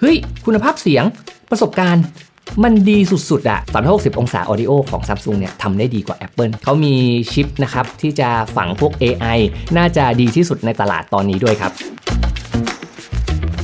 เฮ้ย คุณภาพเสียงประสบการณ์มันดีสุด ๆอะ360 องศาออดิโอของ Samsung เนี่ยทำได้ดีกว่า Apple เขามีชิปนะครับ ที่จะฝังพวก AI น่าจะดีที่สุดในตลาดตอนนี้ด้วยครับ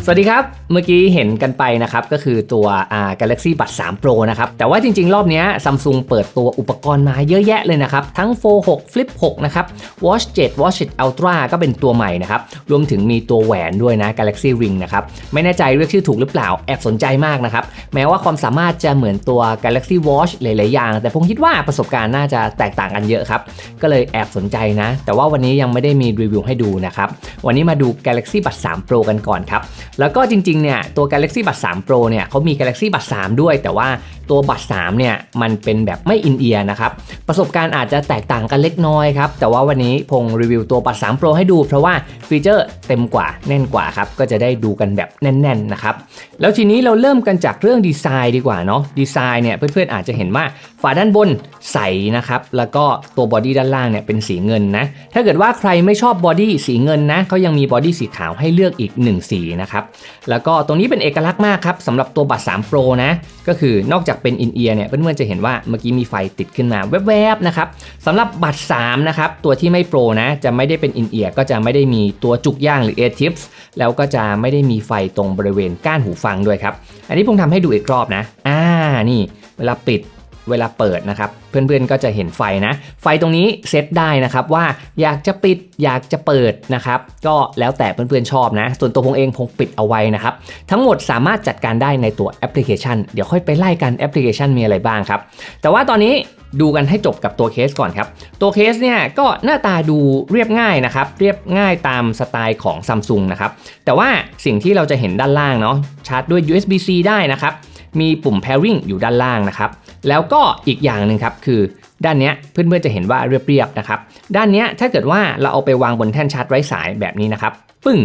สวัสดีครับ เมื่อกี้เห็นกันไปนะครับ ก็คือตัวอ่า Galaxy Buds 3 Pro นะครับ แต่ว่าจริง ๆ รอบนี้ Samsung เปิดตัวอุปกรณ์มาเยอะแยะเลยนะครับ ทั้ง Fold 6 Flip 6 นะครับ Watch 7 Watch 7 Ultra ก็เป็นตัวใหม่นะครับ รวมถึงมีตัวแหวนด้วยนะ Galaxy Ring นะครับ ไม่แน่ใจเรียกชื่อถูกหรือเปล่า แอบสนใจมากนะครับ แม้ว่าความสามารถจะเหมือนตัว Galaxy Watch หลาย ๆ อย่าง แต่ผมคิดว่าประสบการณ์น่าจะแตกต่างกันเยอะครับ ก็เลยแอบสนใจนะ แต่ว่าวันนี้ยังไม่ได้มีรีวิวให้ดูนะครับ วันนี้มาดู Galaxy Buds 3 Pro กันก่อนครับแล้วก็จริงๆเนี่ยตัว Galaxy Buds 3 Pro เนี่ยเขามี Galaxy Buds 3 ด้วย แต่ว่าตัว Buds 3เนี่ยมันเป็นแบบไม่อินเอียร์นะครับ ประสบการณ์อาจจะแตกต่างกันเล็กน้อยครับ แต่ว่าวันนี้พงรีวิวตัว Buds 3 Pro ให้ดู เพราะว่าฟีเจอร์เต็มกว่าแน่นกว่าครับ ก็จะได้ดูกันแบบแน่นๆนะครับ แล้วทีนี้เราเริ่มกันจากเรื่องดีไซน์ดีกว่าเนาะดีไซน์เนี่ยเพื่อนๆอาจจะเห็นว่าฝาด้านบนใสนะครับแล้วก็ตัวบอดี้ด้านล่างเนี่ยเป็นสีเงินนะถ้าเกิดว่าใครไม่ชอบบอดี้สีเงินนะเขายังมีบอดี้สีขาวให้เลือกอีก 1 สีนะครับแล้วก็ตรงนี้เป็นเอกลักษณ์มากครับสำหรับตัวบัตร3 Pro นะก็คือนอกจากเป็นอินเอียร์เนี่ยเพื่อนๆจะเห็นว่าเมื่อกี้มีไฟติดขึ้นมาแวบๆนะครับสำหรับบัตร3นะครับตัวที่ไม่โปรนะจะไม่ได้เป็นอินเอียร์ก็จะไม่ได้มีตัวจุกย่างหรือเอทิฟส์แล้วก็จะไม่ได้มีไฟตรงบริเวณก้านหูฟังด้วยครับ อันนี้ผมทำให้ดูอีกรอบนะอ่านี่เวลาปิด เวลาเปิดนะครับ เพื่อนๆก็จะเห็นไฟนะ ไฟตรงนี้เซตได้นะครับว่าอยากจะปิดอยากจะเปิดนะครับ ก็แล้วแต่เพื่อนๆชอบนะ ส่วนตัวผมเองผมปิดเอาไว้นะครับ ทั้งหมดสามารถจัดการได้ในตัวแอปพลิเคชัน เดี๋ยวค่อยไปไล่กันแอปพลิเคชันมีอะไรบ้างครับ แต่ว่าตอนนี้ดูกันให้จบกับตัวเคสก่อนครับ ตัวเคสเนี่ยก็หน้าตาดูเรียบง่ายนะครับ เรียบง่ายตามสไตล์ของ Samsung นะครับ แต่ว่าสิ่งที่เราจะเห็นด้านล่างเนาะชาร์จด้วย USB-C ได้นะครับ มีปุ่ม pairing อยู่ด้านล่างนะครับ แล้วก็อีกอย่างหนึ่งครับคือด้านนี้เพื่อนๆจะเห็นว่าเรียบๆนะครับ ด้านนี้ถ้าเกิดว่าเราเอาไปวางบนแท่นชาร์จไร้สายแบบนี้นะครับ ปึ้ง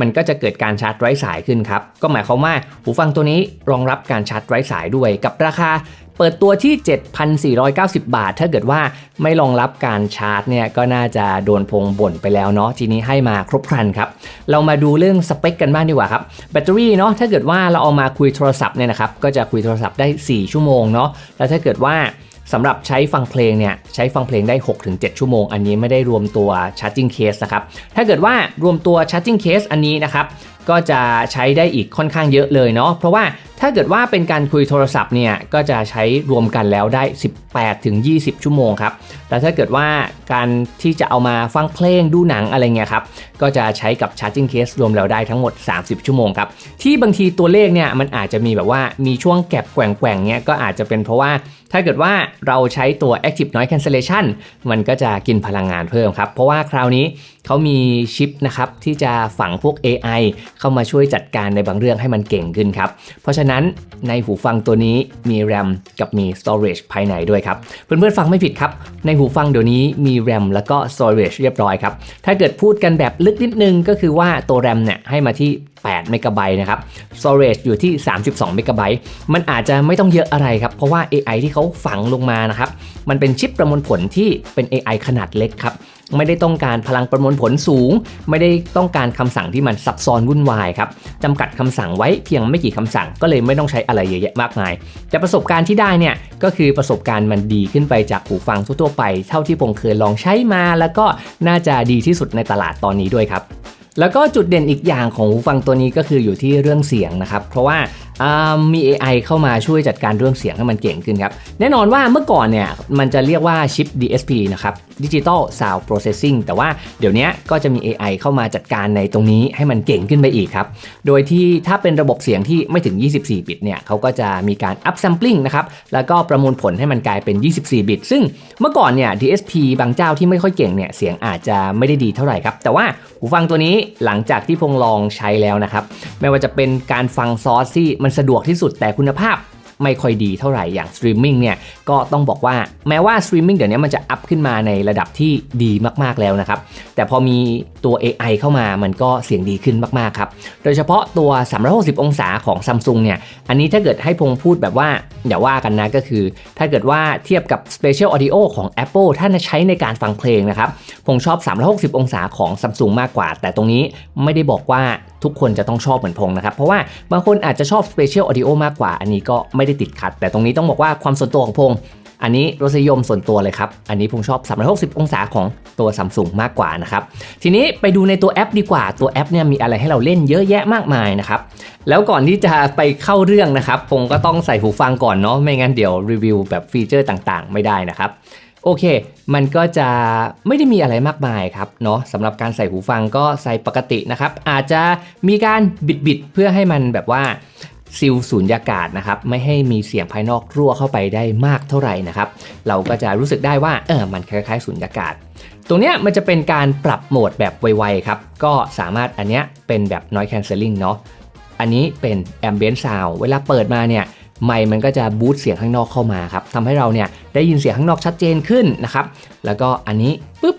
มันก็จะเกิดการชาร์จไร้สายขึ้นครับ ก็หมายความว่าหูฟังตัวนี้รองรับการชาร์จไร้สายด้วยกับราคาเปิดตัวที่ 7,490 บาท ถ้าเกิดว่าไม่รองรับการชาร์จเนี่ยก็น่าจะโดนพงบ่นไปแล้วเนาะ ทีนี้ให้มาครบครันครับ เรามาดูเรื่องสเปคกันบ้างดีกว่าครับ แบตเตอรี่เนาะ ถ้าเกิดว่าเราเอามาคุยโทรศัพท์เนี่ยนะครับ ก็จะคุยโทรศัพท์ได้ 4 ชั่วโมงเนาะ แล้วถ้าเกิดว่า สำหรับใช้ฟังเพลงเนี่ยใช้ฟังเพลงได้ 6-7 ชั่วโมง อันนี้ไม่ได้รวมตัว charging case นะครับ ถ้าเกิดว่ารวมตัว charging case อันนี้นะครับก็จะใช้ได้อีกค่อนข้างเยอะเลยเนาะเพราะว่าถ้าเกิดว่าเป็นการคุยโทรศัพท์เนี่ยก็จะใช้รวมกันแล้วได้ 18ถึง20 ชั่วโมงครับแต่ถ้าเกิดว่าการที่จะเอามาฟังเพลงดูหนังอะไรเงี้ยครับก็จะใช้กับ charging case รวมแล้วได้ทั้งหมด 30 ชั่วโมงครับที่บางทีตัวเลขเนี่ยมันอาจจะมีแบบว่ามีช่วงแก็บแกว่งๆเนี่ยก็อาจจะเป็นเพราะว่า ถ้าเกิดว่าเราใช้ตัว active noise cancellation มันก็จะกินพลังงานเพิ่มครับ เพราะว่าคราวนี้เขามีชิปนะครับที่จะฝังพวก AI เข้ามาช่วยจัดการในบางเรื่องให้มันเก่งขึ้นครับ เพราะฉะนั้นในหูฟังตัวนี้มี RAM กับมี storage ภายในด้วยครับ เพื่อนๆฟังไม่ผิดครับ ในหูฟังเดี๋ยวนี้มี RAM แล้วก็ storage เรียบร้อยครับ ถ้าเกิดพูดกันแบบลึกนิดนึงก็คือว่าตัว RAM เนี่ยให้มาที่ 8 เมกะไบต์นะครับ storage อยู่ที่ 32 เมกะไบต์มันอาจจะไม่ต้องเยอะอะไรครับ เพราะว่า AI ที่เขาฝังลงมานะครับ มันเป็นชิปประมวลผลที่เป็น AI ขนาดเล็กครับ ไม่ได้ต้องการพลังประมวลผลสูง ไม่ได้ต้องการคำสั่งที่มันซับซ้อนวุ่นวายครับจำกัดคำสั่งไว้เพียงไม่กี่คำสั่ง ก็เลยไม่ต้องใช้อะไรเยอะแยะมากมาย แต่ประสบการณ์ที่ได้เนี่ย ก็คือประสบการณ์มันดีขึ้นไปจากหูฟังทั่วๆไป เท่าที่ผมเคยลองใช้มา แล้วก็น่าจะดีที่สุดในตลาดตอนนี้ด้วยครับ แล้วก็จุดเด่นอีกอย่างของหูฟังตัวนี้ก็คืออยู่ที่เรื่องเสียงนะครับ เพราะว่ามี AI เข้ามาช่วยจัดการเรื่องเสียงให้มันเก่งขึ้นครับ แน่นอนว่าเมื่อก่อนเนี่ยมันจะเรียกว่าชิป DSP นะครับ Digital Sound Processing แต่ว่าเดี๋ยวนี้ก็จะมี AI เข้ามาจัดการในตรงนี้ให้มันเก่งขึ้นไปอีกครับ โดยที่ถ้าเป็นระบบเสียงที่ไม่ถึง 24 บิตเนี่ยเขาก็จะมีการ up sampling นะครับ แล้วก็ประมวลผลให้มันกลายเป็น 24 บิต ซึ่งเมื่อก่อนเนี่ย DSP บางเจ้าที่ไม่ค่อยเก่งเนี่ย เสียงอาจจะไม่ได้ดีเท่าไหร่ครับ แต่ว่าหูฟังตัวนี้หลังจากที่พงลองใช้แล้วนะครับ ไม่ว่าจะเป็นการฟังซอสที่มันสะดวกที่สุดแต่คุณภาพ ไม่ค่อยดีเท่าไหร่อย่างสตรีมมิ่งเนี่ยก็ต้องบอกว่าแม้ว่าสตรีมมิ่งเดี๋ยวนี้มันจะอัพขึ้นมาในระดับที่ดีมากๆแล้วนะครับ แต่พอมีตัว AI เข้ามามันก็เสียงดีขึ้นมากๆครับ โดยเฉพาะตัว 360 องศาของ Samsung เนี่ยอันนี้ถ้าเกิดให้พงพูดแบบว่าอย่าว่ากันนะก็คือ ถ้าเกิดว่าเทียบกับ Special Audio ของ Apple ถ้าใช้ในการฟังเพลงนะครับผมชอบ 360 องศาของ Samsung มากกว่า แต่ตรงนี้ไม่ได้บอกว่าทุกคนจะต้องชอบเหมือนพงนะครับ เพราะว่าบางคนอาจจะชอบ Special Audio มากกว่า อันนี้ก็ไม่ได้ติดขัด แต่ตรงนี้ต้องบอกว่าความส่วนตัวของพงอันนี้รสนิยมส่วนตัวเลยครับ อันนี้ผมชอบ 360 องศาของตัวซัมซุงมากกว่านะครับ ทีนี้ไปดูในตัวแอปดีกว่า ตัวแอปเนี่ยมีอะไรให้เราเล่นเยอะแยะมากมายนะครับ แล้วก่อนที่จะไปเข้าเรื่องนะครับผมก็ต้องใส่หูฟังก่อนเนาะ ไม่งั้นเดี๋ยวรีวิวแบบฟีเจอร์ต่างๆ ไม่ได้นะครับ โอเค มันก็จะไม่ได้มีอะไรมากมายครับเนาะสำหรับการใส่หูฟังก็ใส่ปกตินะครับ อาจจะมีการบิดๆเพื่อให้มันแบบว่า ซิลสูญญากาศนะครับไม่ให้มีเสียงภายนอกรั่วเข้าไปได้มากเท่าไหร่นะครับเราก็จะรู้สึกได้ว่าเออมันคล้ายๆสูญญากาศ ตรงเนี้ยมันจะเป็นการปรับโหมดแบบไวๆครับก็สามารถอันเนี้ยเป็นแบบ noise cancelling เนาะอันนี้เป็น ambient sound เวลาเปิดมาเนี่ยไมค์มันก็จะบูตเสียงข้างนอกเข้ามาครับทำให้เราเนี่ยได้ยินเสียงข้างนอกชัดเจนขึ้นนะครับแล้วก็อันนี้ปุ๊บ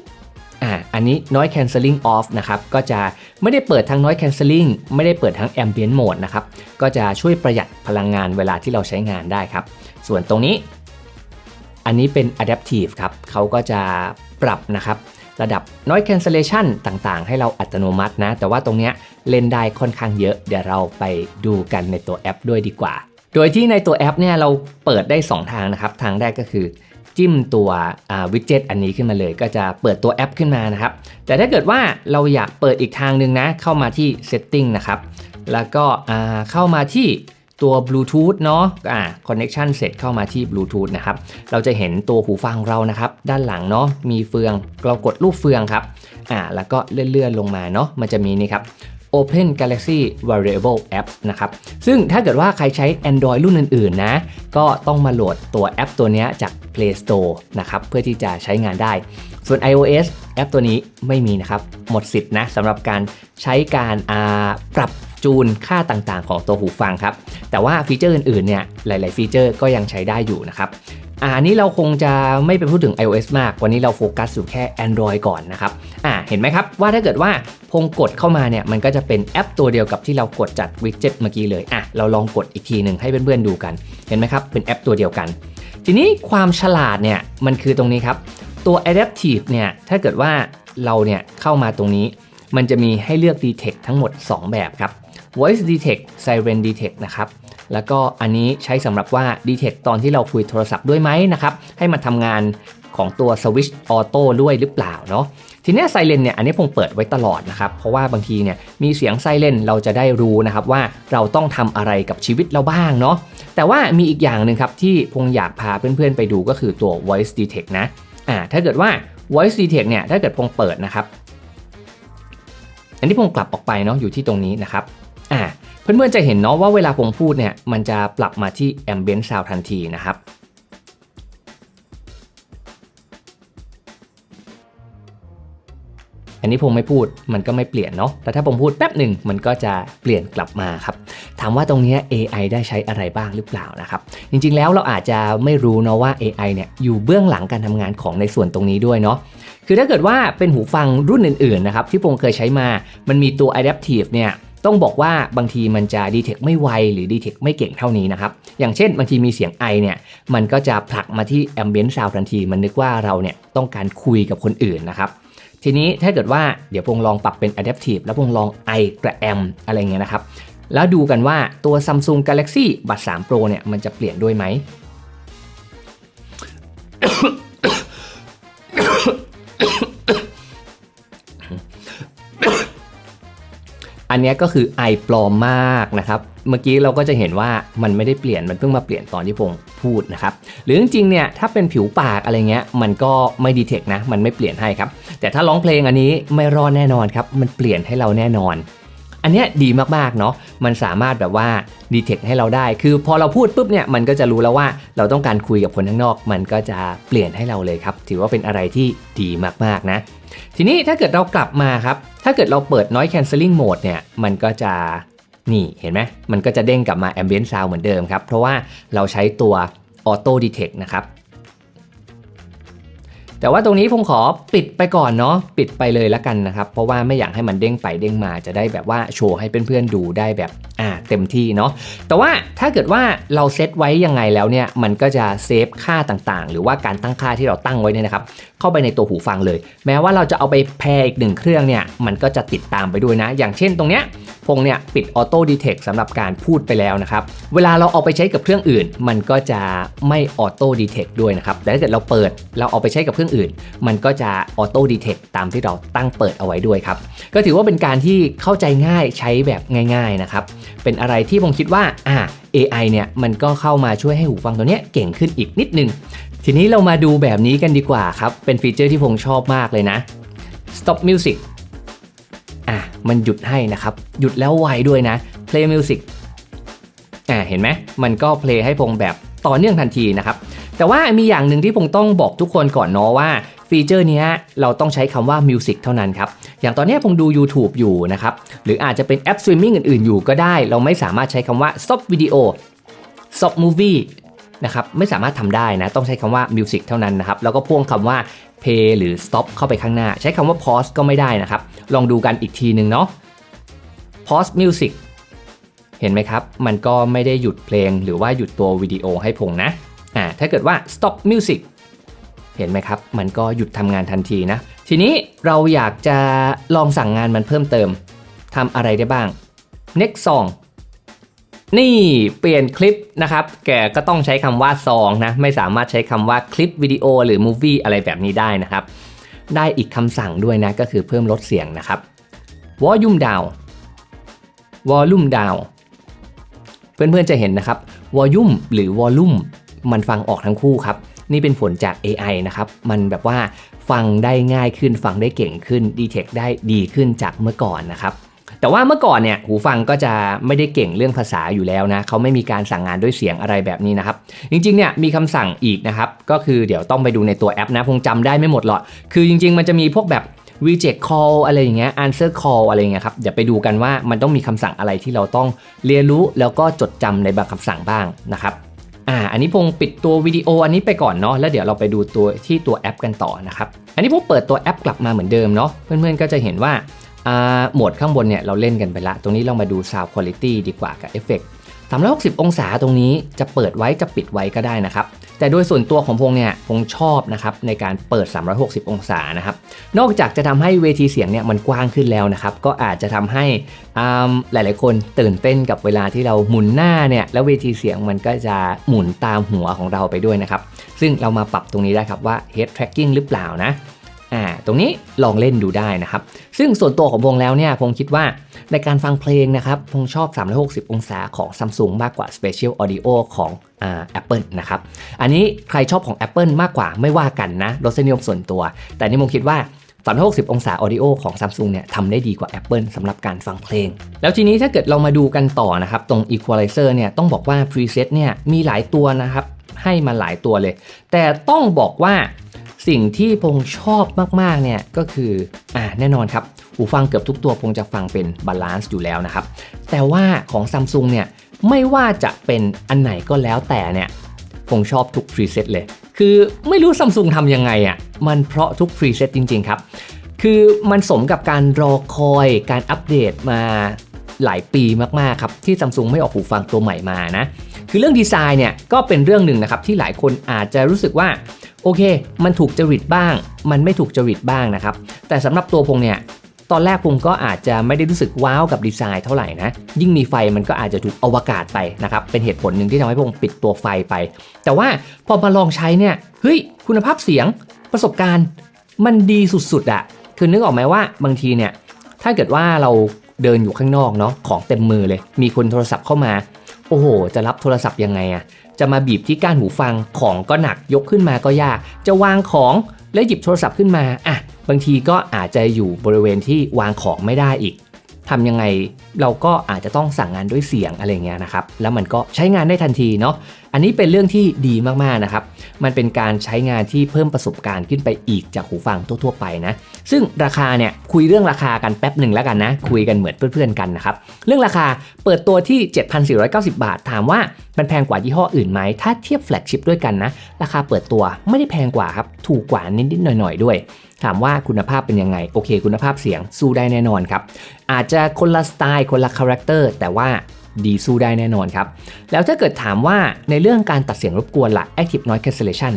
อันนี้ noise cancelling off นะครับก็จะไม่ได้เปิดทั้ง noise cancelling ไม่ได้เปิดทั้ง ambient mode นะครับก็จะช่วยประหยัดพลังงานเวลาที่เราใช้งานได้ครับ ส่วนตรงนี้ อันนี้เป็น adaptive ครับเขาก็จะปรับนะครับระดับ noise cancellation ต่างๆ ให้เราอัตโนมัตินะ แต่ว่าตรงเนี้ยเล่นได้ค่อนข้างเยอะ เดี๋ยวเราไปดูกันในตัวแอปด้วยดีกว่า โดยที่ในตัวแอปเนี่ยเราเปิดได้ 2 ทางนะครับ ทางแรกก็คือ จิ้มตัววิดเจ็ตอันนี้ขึ้นมาเลย ก็จะเปิดตัวแอปขึ้นมานะครับ แต่ถ้าเกิดว่าเราอยากเปิดอีกทางหนึ่งนะ เข้ามาที่ setting นะครับ แล้วก็เข้ามาที่ตัว Bluetooth เนาะอ่า connection เสร็จเข้ามาที่ Bluetooth นะครับ เราจะเห็นตัวหูฟังเรานะครับ ด้านหลังเนาะ มีเฟือง เรากดรูปเฟืองครับ อ่า แล้วก็เลื่อนๆลงมาเนาะ มันจะมีนี่ครับ Open Galaxy Variable Apps นะครับ ซึ่งถ้าเกิดว่าใครใช้ Android รุ่นอื่นๆนะ ก็ต้องมาโหลดตัวแอปตัวนี้จาก Play Store นะครับ เพื่อที่จะใช้งานได้ ส่วน iOS แอปตัวนี้ไม่มีนะครับ หมดสิทธิ์นะสำหรับการใช้การปรับจูนค่าต่างๆ ของตัวหูฟังครับ แต่ว่าฟีเจอร์อื่นๆเนี่ยหลาย ๆ ฟีเจอร์ก็ยังใช้ได้อยู่นะครับ อ่านนี้เราคงจะไม่ไปพูดถึง iOS มาก วันนี้เราโฟกัสอยู่แค่ Android ก่อนนะครับอ่าเห็นไหมครับว่าถ้าเกิดว่าพงกดเข้ามาเนี่ยมันก็จะเป็นแอปตัวเดียวกับที่เรากดจัดวิดเจ็ตเมื่อกี้เลยอะเราลองกดอีกทีหนึ่งให้เพื่อนๆดูกัน เห็นไหมครับเป็นแอปตัวเดียวกัน ทีนี้ความฉลาดเนี่ยมันคือตรงนี้ครับตัว adaptive เนี่ยถ้าเกิดว่าเราเนี่ยเข้ามาตรงนี้ มันจะมีให้เลือก detect ทั้งหมด 2 แบบครับ voice detect siren detect นะครับ แล้วก็อันนี้ใช้สำหรับว่า detect ตอนที่เราคุยโทรศัพท์ด้วยไหมนะครับ ให้มันทำงานของตัว switch auto ด้วยหรือเปล่าเนาะทีนี้ไซเรนเนี่ยอันนี้พงเปิดไว้ตลอดนะครับ เพราะว่าบางทีเนี่ยมีเสียงไซเรนเราจะได้รู้นะครับว่าเราต้องทำอะไรกับชีวิตเราบ้างเนาะแต่ว่ามีอีกอย่างหนึ่งครับที่พงอยากพาเพื่อนๆไปดูก็คือตัว voice detect นะอ่าถ้าเกิดว่า voice detect เนี่ยถ้าเกิดพงเปิดนะครับ อันนี้พงกลับออกไปเนาะอยู่ที่ตรงนี้นะครับ เพื่อนๆจะเห็นเนาะว่าเวลาพงพูดเนี่ยมันจะปรับมาที่ ambient sound ทันทีนะครับอันนี้ผมไม่พูดมันก็ไม่เปลี่ยนเนาะ แต่ถ้าผมพูดแป๊บหนึ่งมันก็จะเปลี่ยนกลับมาครับ ถามว่าตรงนี้ AI ได้ใช้อะไรบ้างหรือเปล่านะครับ จริงๆ แล้วเราอาจจะไม่รู้เนาะว่า AI เนี่ยอยู่เบื้องหลังการทำงานของในส่วนตรงนี้ด้วยเนาะ คือถ้าเกิดว่าเป็นหูฟังรุ่นอื่นๆ นะครับที่ผมเคยใช้มา มันมีตัว adaptive เนี่ย ต้องบอกว่าบางทีมันจะ detect ไม่ไวหรือ detect ไม่เก่งเท่านี้นะครับ อย่างเช่นบางทีมีเสียงไอเนี่ยมันก็จะผลักมาที่ ambient sound ทันที มันนึกว่าเราเนี่ยต้องการคุยกับคนอื่นนะครับทีนี้ถ้าเกิดว่าเดี๋ยวพงลองปรับเป็น adaptive แล้วพงลองไอกระแอมอะไรเงี้ยนะครับ แล้วดูกันว่าตัว Samsung Galaxy Buds 3 Pro เนี่ยมันจะเปลี่ยนด้วยไหม อันนี้ก็คือไอปลอมมากนะครับ เมื่อกี้เราก็จะเห็นว่ามันไม่ได้เปลี่ยน มันเพิ่งมาเปลี่ยนตอนที่พงพูดนะครับ หรือจริงๆ เนี่ย ถ้าเป็นผิวปากอะไรเงี้ย มันก็ไม่ดีเทคนะ มันไม่เปลี่ยนให้ครับ แต่ถ้าร้องเพลงอันนี้ไม่รอดแน่นอนครับ มันเปลี่ยนให้เราแน่นอน อันนี้ดีมากๆ เนาะ มันสามารถแบบว่าดีเทคให้เราได้ คือพอเราพูดปุ๊บเนี่ย มันก็จะรู้แล้วว่าเราต้องการคุยกับคนข้างนอก มันก็จะเปลี่ยนให้เราเลยครับ ถือว่าเป็นอะไรที่ดีมากๆ นะ ทีนี้ถ้าเกิดเรากลับมาครับ ถ้าเกิดเราเปิด noise cancelling mode เนี่ย มันก็จะนี่เห็นไหม มันก็จะเด้งกลับมา ambient sound เหมือนเดิมครับ เพราะว่าเราใช้ตัว auto detect นะครับ แต่ว่าตรงนี้ผมขอปิดไปก่อนเนาะปิดไปเลยละกันนะครับ เพราะว่าไม่อยากให้มันเด้งไปเด้งมาจะได้แบบว่าโชว์ให้เพื่อนๆดูได้แบบอ่าเต็มที่เนาะแต่ว่าถ้าเกิดว่าเราเซตไว้ยังไงแล้วเนี่ยมันก็จะเซฟค่าต่างๆ หรือว่าการตั้งค่าที่เราตั้งไว้เนี่ยนะครับเข้าไปในตัวหูฟังเลย แม้ว่าเราจะเอาไปแพร์อีกหนึ่งเครื่องเนี่ยมันก็จะติดตามไปด้วยนะ อย่างเช่นตรงเนี้ยพงเนี่ยปิดออโต้ดีเทคสำหรับการพูดไปแล้วนะครับ เวลาเราเอาไปใช้กับเครื่องอื่น มันก็จะไม่ออโต้ดีเทคด้วยนะครับ แต่ถ้าเกิดเราเปิดเราเอาไปใช้กับเครื่องอื่น มันก็จะออโต้ดีเทคตามที่เราตั้งเปิดเอาไว้ด้วยครับ ก็ถือว่าเป็นการที่เข้าใจง่ายใช้แบบง่าย ๆนะครับ เป็นอะไรที่ผมคิดว่าอ่า AI เนี่ยมันก็เข้ามาช่วยให้หูฟังตัวเนี้ยเก่งขึ้นอีกนิดนึง ทีนี้เรามาดูแบบนี้กันดีกว่าครับ เป็นฟีเจอร์ที่ผมชอบมากเลยนะ stop music อะมันหยุดให้นะครับ หยุดแล้วไวด้วยนะ play music อ่าเห็นไหมมันก็เพลย์ให้พงแบบต่อเนื่องทันทีนะครับ แต่ว่ามีอย่างหนึ่งที่ผมต้องบอกทุกคนก่อนเนาะว่าฟีเจอร์นี้เราต้องใช้คำว่า Music เท่านั้นครับ อย่างตอนนี้ผมดู YouTube อยู่นะครับ หรืออาจจะเป็นแอปสตรีมมิ่งอื่นๆ อยู่ก็ได้ เราไม่สามารถใช้คำว่า stop video stop movie นะครับ ไม่สามารถทำได้นะ ต้องใช้คำว่า Music เท่านั้นนะครับ แล้วก็พ่วงคำว่า play หรือ stop เข้าไปข้างหน้า ใช้คำว่า pause ก็ไม่ได้นะครับ ลองดูกันอีกทีหนึ่งเนาะ pause music เห็นไหมครับ มันก็ไม่ได้หยุดเพลงหรือว่าหยุดตัววิดีโอให้พงนะ อ่าถ้าเกิดว่า stop music เห็นไหมครับ มันก็หยุดทำงานทันทีนะ ทีนี้เราอยากจะลองสั่งงานมันเพิ่มเติมทำอะไรได้บ้าง next song นี่เปลี่ยนคลิปนะครับ แกก็ต้องใช้คำว่าซองนะ ไม่สามารถใช้คำว่าคลิปวิดีโอหรือมูฟวี่อะไรแบบนี้ได้นะครับ ได้อีกคำสั่งด้วยนะ ก็คือเพิ่มลดเสียงนะครับ volume down volume down เพื่อนๆจะเห็นนะครับ volume หรือ volume มั มันฟังออกทั้งคู่ครับ นี่เป็นผลจาก AI นะครับ มันแบบว่าฟังได้ง่ายขึ้น ฟังได้เก่งขึ้น detect ได้ดีขึ้นจากเมื่อก่อนนะครับ แต่ว่าเมื่อก่อนเนี่ยหูฟังก็จะไม่ได้เก่งเรื่องภาษาอยู่แล้วนะ เขาไม่มีการสั่งงานด้วยเสียงอะไรแบบนี้นะครับ จริงๆเนี่ยมีคำสั่งอีกนะครับ ก็คือเดี๋ยวต้องไปดูในตัวแอปนะคงจำได้ไม่หมดหรอก คือจริง ๆ มันจะมีพวกแบบ reject call อะไรอย่างเงี้ย answer call อะไรอย่างเงี้ยครับ เดี๋ยวไปดูกันว่ามันต้องมีคำสั่งอะไรที่เราต้องเรียนรู้แล้วก็จดจำในบางคำสั่งบ้างนะครับ อ่า อันนี้พงปิดตัววิดีโออันนี้ไปก่อนเนาะ แล้วเดี๋ยวเราไปดูตัวที่ตัวแอปกันต่อนะครับ อันนี้พงเปิดตัวแอปกลับมาเหมือนเดิมเนาะ เพื่อนๆก็จะเห็นว่าอ่าโหมดข้างบนเนี่ยเราเล่นกันไปละ ตรงนี้เรามาดู Sound Quality ดีกว่ากับเอฟเฟกต์ 360 องศาตรงนี้จะเปิดไว้จะปิดไว้ก็ได้นะครับ แต่โดยส่วนตัวของพงเนี่ยพงชอบนะครับในการเปิด 360 องศานะครับ นอกจากจะทำให้เวทีเสียงเนี่ยมันกว้างขึ้นแล้วนะครับ ก็อาจจะทำให้อ่าหลาย ๆ คนตื่นเต้นกับเวลาที่เราหมุนหน้าเนี่ยแล้วเวทีเสียงมันก็จะหมุนตามหัวของเราไปด้วยนะครับ ซึ่งเรามาปรับตรงนี้ได้ครับว่า head tracking หรือเปล่านะ อ่าตรงนี้ลองเล่นดูได้นะครับ ซึ่งส่วนตัวของพงแล้วเนี่ยพงคิดว่าในการฟังเพลงนะครับพงชอบ 360 องศาของ Samsung มากกว่า Spatial Audio ของอ่า Apple นะครับ อันนี้ใครชอบของ Apple มากกว่าไม่ว่ากันนะรสนิยมส่วนตัว แต่นี่ผมคิดว่า360 องศา Audio ของ Samsung เนี่ยทำได้ดีกว่า Apple สำหรับการฟังเพลง แล้วทีนี้ถ้าเกิดเรามาดูกันต่อนะครับ ตรง Equalizer เนี่ยต้องบอกว่า Preset เนี่ยมีหลายตัวนะครับ ให้มาหลายตัวเลย แต่ต้องบอกว่า สิ่งที่พงชอบมากๆเนี่ยก็คืออ่าแน่นอนครับหูฟังเกือบทุกตัวพงจะฟังเป็นบาลานซ์อยู่แล้วนะครับ แต่ว่าของ Samsung เนี่ยไม่ว่าจะเป็นอันไหนก็แล้วแต่เนี่ยผมชอบทุก preset เลย คือไม่รู้ Samsung ทำยังไงอะ่ะมันเพราะทุก preset จริงๆครับ คือมันสมกับการรอคอยการอัปเดตมาหลายปีมากๆครับที่ Samsung ไม่ออกหูฟังตัวใหม่มานะคือเรื่องดีไซน์เนี่ยก็เป็นเรื่องหนึ่งนะครับที่หลายคนอาจจะรู้สึกว่า โอเค มันถูกจริตบ้าง มันไม่ถูกจริตบ้างนะครับ แต่สำหรับตัวพงเนี่ยตอนแรกผมก็อาจจะไม่ได้รู้สึกว้าวกับดีไซน์เท่าไหร่นะ ยิ่งมีไฟมันก็อาจจะถูกอวกาศไปนะครับ เป็นเหตุผลหนึ่งที่ทำให้ผมปิดตัวไฟไป แต่ว่าพอมาลองใช้เนี่ย เฮ้ย คุณภาพเสียงประสบการณ์มันดีสุดๆอะคือนึกออกไหมว่าบางทีเนี่ย ถ้าเกิดว่าเราเดินอยู่ข้างนอกเนาะของเต็มมือเลย มีคนโทรศัพท์เข้ามา โอ้โห จะรับโทรศัพท์ยังไงอะ จะมาบีบที่ก้านหูฟังของก็หนักยกขึ้นมาก็ยาก จะวางของแล้วหยิบโทรศัพท์ขึ้นมาอะบางทีก็อาจจะอยู่บริเวณที่วางของไม่ได้อีก ทำยังไงเราก็อาจจะต้องสั่งงานด้วยเสียงอะไรเงี้ยนะครับ แล้วมันก็ใช้งานได้ทันทีเนาะ อันนี้เป็นเรื่องที่ดีมากๆนะครับ มันเป็นการใช้งานที่เพิ่มประสบการณ์ขึ้นไปอีกจากหูฟังทั่วๆไปนะ ซึ่งราคาเนี่ยคุยเรื่องราคากันแป๊บหนึ่งแล้วกันนะ คุยกันเหมือนเพื่อนๆกันนะครับ เรื่องราคาเปิดตัวที่ 7,490 บาท ถามว่ามันแพงกว่ายี่ห้ออื่นไหม ถ้าเทียบแฟลกชิพด้วยกันนะ ราคาเปิดตัวไม่ได้แพงกว่าครับ ถูกกว่านิดๆหน่อยๆด้วย ถามว่าคุณภาพเป็นยังไง โอเค คุณภาพเสียงสู้ได้แน่นอนครับ อาจจะคนละสไตล์คนละคาแรคเตอร์แต่ว่าดีสู้ได้แน่นอนครับ แล้วถ้าเกิดถามว่าในเรื่องการตัดเสียงรบกวนละ Active Noise Cancellation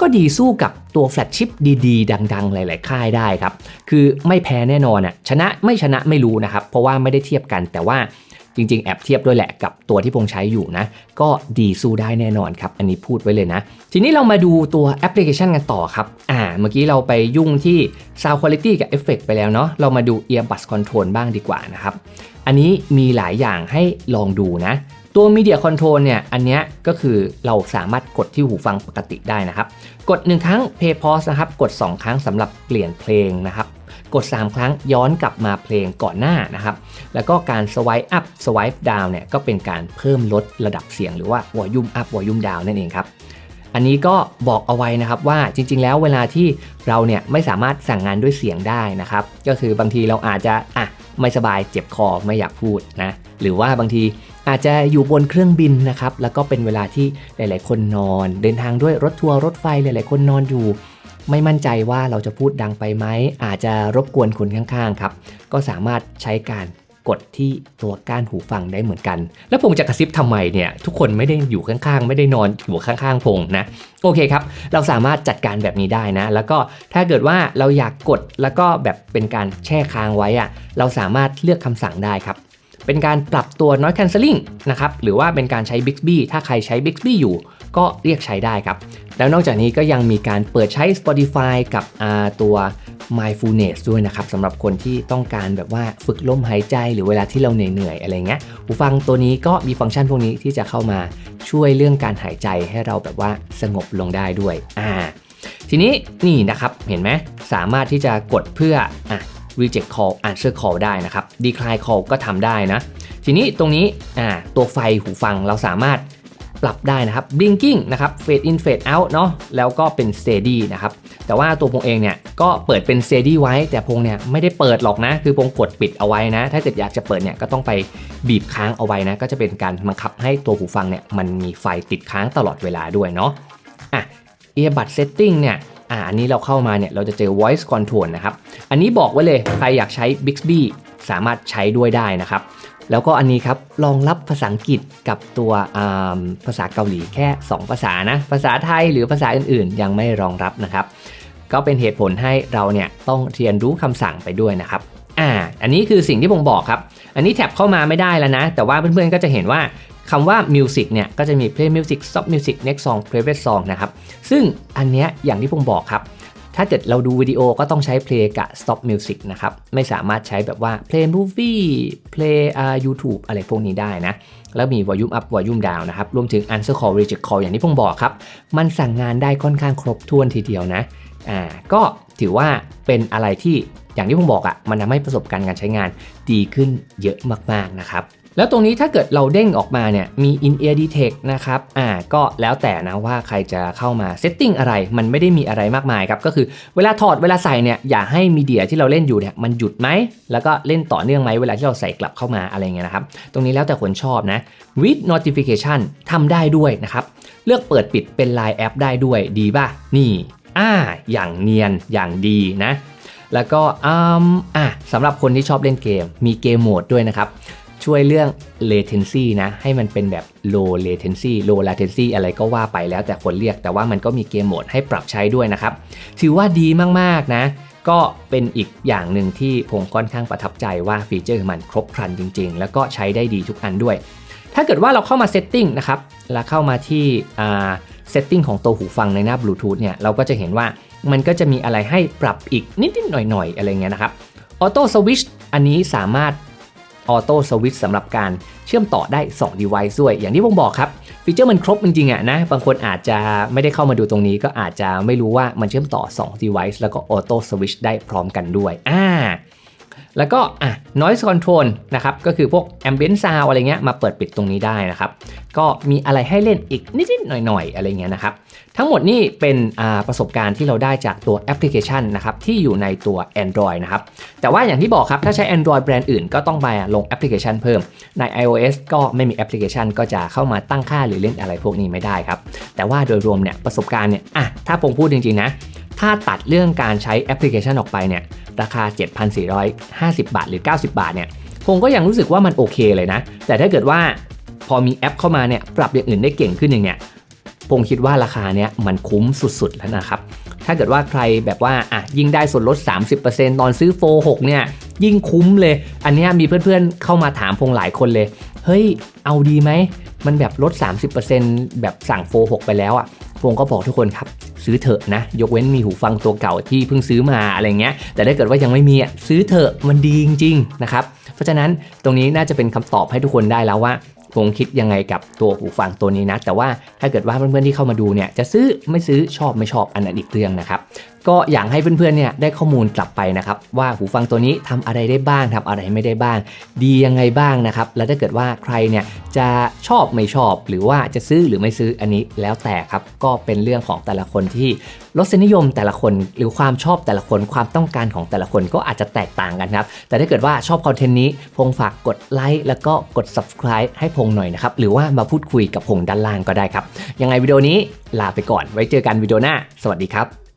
ก็ดีสู้กับตัวแฟลชชิปดีๆ ดัง ๆ หลาย ๆ ค่ายได้ครับ คือไม่แพ้แน่นอนอะชนะไม่ชนะไม่รู้นะครับ เพราะว่าไม่ได้เทียบกันแต่ว่าจริง ๆ แอบเทียบด้วยแหละกับตัวที่พงใช้อยู่นะ ก็ดีสู้ได้แน่นอนครับ อันนี้พูดไว้เลยนะ ทีนี้เรามาดูตัวแอปพลิเคชันกันต่อครับ อ่า เมื่อกี้เราไปยุ่งที่ Sound Quality กับ Effect ไปแล้วเนาะเรามาดู Earbus Control บ้างดีกว่านะครับ อันนี้มีหลายอย่างให้ลองดูนะ ตัว Media Control เนี่ย อันนี้ก็คือเราสามารถกดที่หูฟังปกติได้นะครับ กด 1 ครั้ง Play Pause นะครับ กด 2 ครั้งสำหรับเปลี่ยนเพลงนะครับ กด 3 ครั้งย้อนกลับมาเพลงก่อนหน้านะครับ แล้วก็การ swipe up swipe down เนี่ยก็เป็นการเพิ่มลดระดับเสียงหรือว่า volume up volume down นั่นเองครับ อันนี้ก็บอกเอาไว้นะครับว่าจริง ๆ แล้วเวลาที่เราเนี่ยไม่สามารถสั่งงานด้วยเสียงได้นะครับ ก็คือบางทีเราอาจจะอะไม่สบายเจ็บคอไม่อยากพูดนะหรือว่าบางทีอาจจะอยู่บนเครื่องบินนะครับแล้วก็เป็นเวลาที่หลาย ๆ คนนอน เดินทางด้วยรถทัวร์รถไฟหลาย ๆ คนนอนอยู่ ไม่มั่นใจว่าเราจะพูดดังไปไหมอาจจะรบกวนคนข้าง ๆ ครับ ก็สามารถใช้การ กดที่ตัวก้านหูฟังได้เหมือนกัน แล้วผมจะกระซิบทำไมเนี่ยทุกคนไม่ได้อยู่ข้างๆ ไม่ได้นอนอยู่ข้างๆพงนะโอเคครับ เราสามารถจัดการแบบนี้ได้นะ แล้วก็ถ้าเกิดว่าเราอยากกดแล้วก็แบบเป็นการแช่ค้างไว้อะเราสามารถเลือกคำสั่งได้ครับเป็นการปรับตัว noise cancelling นะครับ หรือว่าเป็นการใช้ Bixby ถ้าใครใช้ Bixby อยู่ ก็เรียกใช้ได้ครับ แล้วนอกจากนี้ก็ยังมีการเปิดใช้ Spotify กับตัว mindfulness ด้วยนะครับสำหรับคนที่ต้องการแบบว่าฝึกลมหายใจหรือเวลาที่เราเหนื่อยๆอะไรเงี้ยหูฟังตัวนี้ก็มีฟังก์ชันพวกนี้ที่จะเข้ามาช่วยเรื่องการหายใจให้เราแบบว่าสงบลงได้ด้วยอ่าทีนี้นี่นะครับเห็นไหมสามารถที่จะกดเพื่ออะ reject call answer call ได้นะครับ decline call ก็ทำได้นะ ทีนี้ตรงนี้อ่าตัวไฟหูฟังเราสามารถ ปรับได้นะครับ blinking นะครับ fade in fade out เนาะแล้วก็เป็น steady นะครับ แต่ว่าตัวพงเองเนี่ยก็เปิดเป็น steady ไว้ แต่พงเนี่ยไม่ได้เปิดหรอกนะ คือพงกดปิดเอาไว้นะ ถ้าเกิดอยากจะเปิดเนี่ยก็ต้องไปบีบค้างเอาไว้นะ ก็จะเป็นการบังคับให้ตัวหูฟังเนี่ยมันมีไฟติดค้างตลอดเวลาด้วยเนาะอะ earbud setting เนี่ยอ่าอันนี้เราเข้ามาเนี่ยเราจะเจอ voice control นะครับ อันนี้บอกไว้เลยใครอยากใช้ Bixby สามารถใช้ด้วยได้นะครับ แล้วก็อันนี้ครับรองรับภาษาอังกฤษกับตัวภาษาเกาหลีแค่ 2 ภาษานะ ภาษาไทยหรือภาษาอื่นๆ ยังไม่รองรับนะครับ ก็เป็นเหตุผลให้เราเนี่ยต้องเรียนรู้คำสั่งไปด้วยนะครับอ่าอันนี้คือสิ่งที่ผมบอกครับ อันนี้แท็บเข้ามาไม่ได้แล้วนะ แต่ว่าเพื่อนๆก็จะเห็นว่าคำว่า music เนี่ยก็จะมี play music stop music next song favorite song นะครับ ซึ่งอันเนี้ยอย่างที่ผมบอกครับ ถ้าเกิดเราดูวิดีโอก็ต้องใช้ play กับ stop music นะครับ ไม่สามารถใช้แบบว่า play movie play อ่า YouTube อะไรพวกนี้ได้นะ แล้วมี volume up volume down นะครับ รวมถึง answer call reject call อย่างที่ผมบอกครับ มันสั่งงานได้ค่อนข้างครบถ้วนทีเดียวนะ อ่า ก็ถือว่าเป็นอะไรที่อย่างที่ผมบอกอะ่ะ มันทำให้ประสบการณ์การใช้งานดีขึ้นเยอะมากๆนะครับ แล้วตรงนี้ถ้าเกิดเราเด้งออกมาเนี่ยมี in ear detect นะครับอ่าก็แล้วแต่นะว่าใครจะเข้ามา setting อะไรมันไม่ได้มีอะไรมากมายครับก็คือเวลาถอดเวลาใส่เนี่ยอย่าให้มีเดียที่เราเล่นอยู่เนี่ยมันหยุดไหม แล้วก็เล่นต่อเนื่องไหมเวลาที่เราใส่กลับเข้ามาอะไรเงี้ยนะครับ ตรงนี้แล้วแต่คนชอบนะ with notification ทำได้ด้วยนะครับ เลือกเปิดปิดเป็น Line แอปได้ด้วยดีป่ะ นี่อ่าอย่างเนียนอย่างดีนะ แล้วก็อ่าสำหรับคนที่ชอบเล่นเกม มีเกมโหมดด้วยนะครับ ช่วยเรื่อง latency นะ ให้มันเป็นแบบ low latency low latency อะไรก็ว่าไปแล้วแต่คนเรียก แต่ว่ามันก็มีเกมโหมดให้ปรับใช้ด้วยนะครับ ถือว่าดีมากๆนะ ก็เป็นอีกอย่างหนึ่งที่ผมค่อนข้างประทับใจว่าฟีเจอร์มันครบครันจริง ๆ แล้วก็ใช้ได้ดีทุกอันด้วย ถ้าเกิดว่าเราเข้ามา setting นะครับ แล้วเข้ามาที่ setting ของตัวหูฟังในหน้า Bluetooth เนี่ย เราก็จะเห็นว่ามันก็จะมีอะไรให้ปรับอีกนิดๆหน่อยๆ อะไรเงี้ยนะครับ Auto Switch อันนี้สามารถ ออโต้สวิตช์สำหรับการเชื่อมต่อได้ 2 device ด้วย อย่างที่ผมบอกครับ ฟีเจอร์มันครบจริงๆอะนะ บางคนอาจจะไม่ได้เข้ามาดูตรงนี้ก็อาจจะไม่รู้ว่ามันเชื่อมต่อ 2 device แล้วก็ออโต้สวิตช์ได้พร้อมกันด้วยอ่า แล้วก็อะ noise control นะครับ ก็คือพวก ambient sound อะไรเงี้ยมาเปิดปิดตรงนี้ได้นะครับ ก็มีอะไรให้เล่นอีกนิดๆหน่อยๆ อะไรเงี้ยนะครับ ทั้งหมดนี่เป็นประสบการณ์ที่เราได้จากตัวแอปพลิเคชันนะครับ ที่อยู่ในตัว Android นะครับ แต่ว่าอย่างที่บอกครับ ถ้าใช้ Android แบรนด์อื่นก็ต้องไปลงแอปพลิเคชันเพิ่ม ใน iOS ก็ไม่มีแอปพลิเคชัน ก็จะเข้ามาตั้งค่าหรือเล่นอะไรพวกนี้ไม่ได้ครับ แต่ว่าโดยรวมเนี่ยประสบการณ์เนี่ยอะถ้าผมพูดจริงๆนะ ถ้าตัดเรื่องการใช้แอปพลิเคชันออกไปเนี่ยราคา 7,450 บาทหรือ 90 บาทเนี่ยผมก็ยังรู้สึกว่ามันโอเคเลยนะ แต่ถ้าเกิดว่าพอมีแอปเข้ามาเนี่ยปรับอย่างอื่นได้เก่งขึ้นอย่างเนี่ยผมคิดว่าราคาเนี้ยมันคุ้มสุดๆแล้วนะครับ ถ้าเกิดว่าใครแบบว่าอะยิ่งได้ส่วนลด 30%ตอนซื้อโฟ6เนี่ยยิ่งคุ้มเลย อันนี้มีเพื่อนๆเข้ามาถามพงหลายคนเลย เฮ้ย เอาดีไหม มันแบบลด 30%แบบสั่งโฟ6ไปแล้วอะ่ะพงก็บอกทุกคนครับ ซื้อเถอะนะ ยกเว้นมีหูฟังตัวเก่าที่เพิ่งซื้อมาอะไรเงี้ย แต่ถ้าเกิดว่ายังไม่มีซื้อเถอะมันดีจริงๆนะครับ เพราะฉะนั้นตรงนี้น่าจะเป็นคำตอบให้ทุกคนได้แล้วว่าผมคิดยังไงกับตัวหูฟังตัวนี้นะ แต่ว่าถ้าเกิดว่าเพื่อนๆที่เข้ามาดูเนี่ยจะซื้อไม่ซื้อชอบไม่ชอบอันนั้นอีกเรื่องนะครับก็อยากให้เพื่อนๆเนี่ยได้ข้อมูลกลับไปนะครับว่าหูฟังตัวนี้ทำอะไรได้บ้างทำอะไรไม่ได้บ้าง ดียังไงบ้างนะครับแล้วถ้าเกิดว่าใครเนี่ยจะชอบไม่ชอบ หรือว่าจะซื้อหรือไม่ซื้ออันนี้แล้วแต่ครับก็เป็นเรื่องของแต่ละคนที่รสนิยมแต่ละคนหรือความชอบแต่ละคนความต้องการของแต่ละคนก็อาจจะแตกต่างกันครับแต่ถ้าเกิดว่าชอบคอนเทนต์นี้ พงฝากกดไลค์แล้วก็กด subscribe ให้พงหน่อยนะครับหรือว่ามาพูดคุยกับพงด้านล่างก็ได้ครับยังไงวิดีโอนี้ลาไปก่อน ไว้เจอกันวิดีโอหน้า สวัสดีครับ